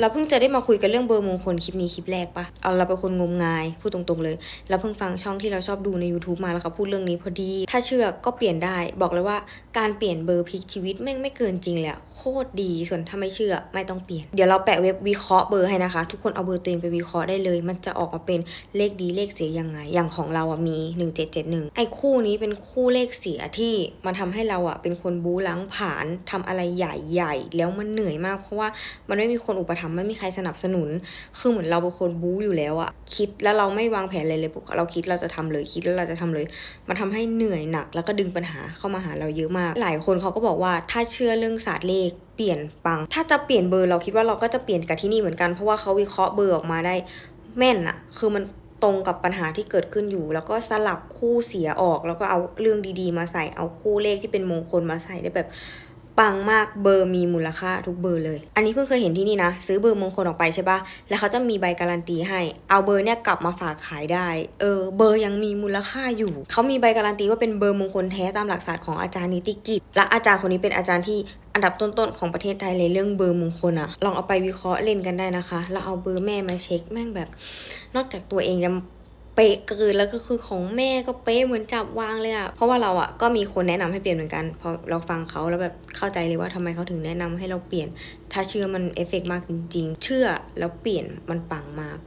เราเพิ่งจะได้มาคุยกันเรื่องเบอร์มงคลคลิปนี้คลิปแรกปะเอาเราเป็นคนงมงายพูดตรงๆเลย เราเพิ่งฟังช่องที่เราชอบดูใน YouTube มาแล้วเขาพูดเรื่องนี้พอดี ถ้าเชื่อก็เปลี่ยนได้ บอกเลยว่าการเปลี่ยนเบอร์พลิกชีวิตแม่งไม่เกินจริงเลยอะโคตรดีส่วนถ้าไม่เชื่อไม่ต้องเปลี่ยน เดี๋ยวเราแปะเว็บวิเคราะห์เบอร์ให้นะคะ ทุกคนเอาเบอร์ตัวเองไปวิเคราะห์ได้เลย มันจะออกมาเป็นเลขดีเลขเสียยังไง อย่างของเราอะมี 1771 ไอ้คู่นี้เป็นคู่เลขเสียที่มันทำให้เราอะเป็นคนบู๊ล้างผลาญทำอะไรใหญ่ๆแล้วมันเหนื่อยมากเพราะว่ามันไม่มีคนอุปถัมภไม่มีใครสนับสนุน คือเหมือนเราเป็นคนบู๊อยู่แล้วอะคิดแล้วเราไม่วางแผนอะไรเลยปุ๊บเราคิดเราจะทำเลยคิดแล้วเราจะทำเลย มันทำให้เหนื่อยหนัก แล้วก็ดึงปัญหาเข้ามาหาเราเยอะมาก หลายคนเขาก็บอกว่าถ้าเชื่อเรื่องศาสตร์เลขเปลี่ยนปัง ถ้าจะเปลี่ยนเบอร์เราคิดว่าเราก็จะเปลี่ยนกับที่นี่เหมือนกันเพราะว่าเขาวิเคราะห์เบอร์ออกมาได้แม่นอะคือมันตรงกับปัญหาที่เกิดขึ้นอยู่ แล้วก็สลับคู่เสียออก แล้วก็เอาเรื่องดีๆ มาใส่เอาคู่เลขที่เป็นมงคลมาใส่ได้แบบ ปังมากเบอร์มีมูลค่าทุกเบอร์เลย อันนี้เพิ่งเคยเห็นที่นี่นะ ซื้อเบอร์มงคลออกไปใช่ปะแล้วเขาจะมีใบการันตีให้ เอาเบอร์เนี่ยกลับมาฝากขายได้ เออ เบอร์ยังมีมูลค่าอยู่ เขามีใบการันตีว่าเป็นเบอร์มงคลแท้ตามหลักศาสตร์ของอาจารย์นิติกิจ และอาจารย์คนนี้เป็นอาจารย์ที่อันดับต้นๆของประเทศไทยเลยเรื่องเบอร์มงคลอะลองเอาไปวิเคราะห์เล่นกันได้นะคะ แล้วเอาเบอร์แม่มาเช็คแม่งแบบ นอกจากตัวเองจะ เป๊ะเกินแล้วก็คือของแม่ก็เป๊ะเหมือนจับวางเลยอะเพราะว่าเราอะก็มีคนแนะนำให้เปลี่ยนเหมือนกันพอเราฟังเขาแล้วแบบเข้าใจเลยว่าทำไมเขาถึงแนะนำให้เราเปลี่ยน ถ้าเชื่อมันเอฟเฟกต์มากจริง ๆ เชื่อแล้วเปลี่ยนมันปังมาก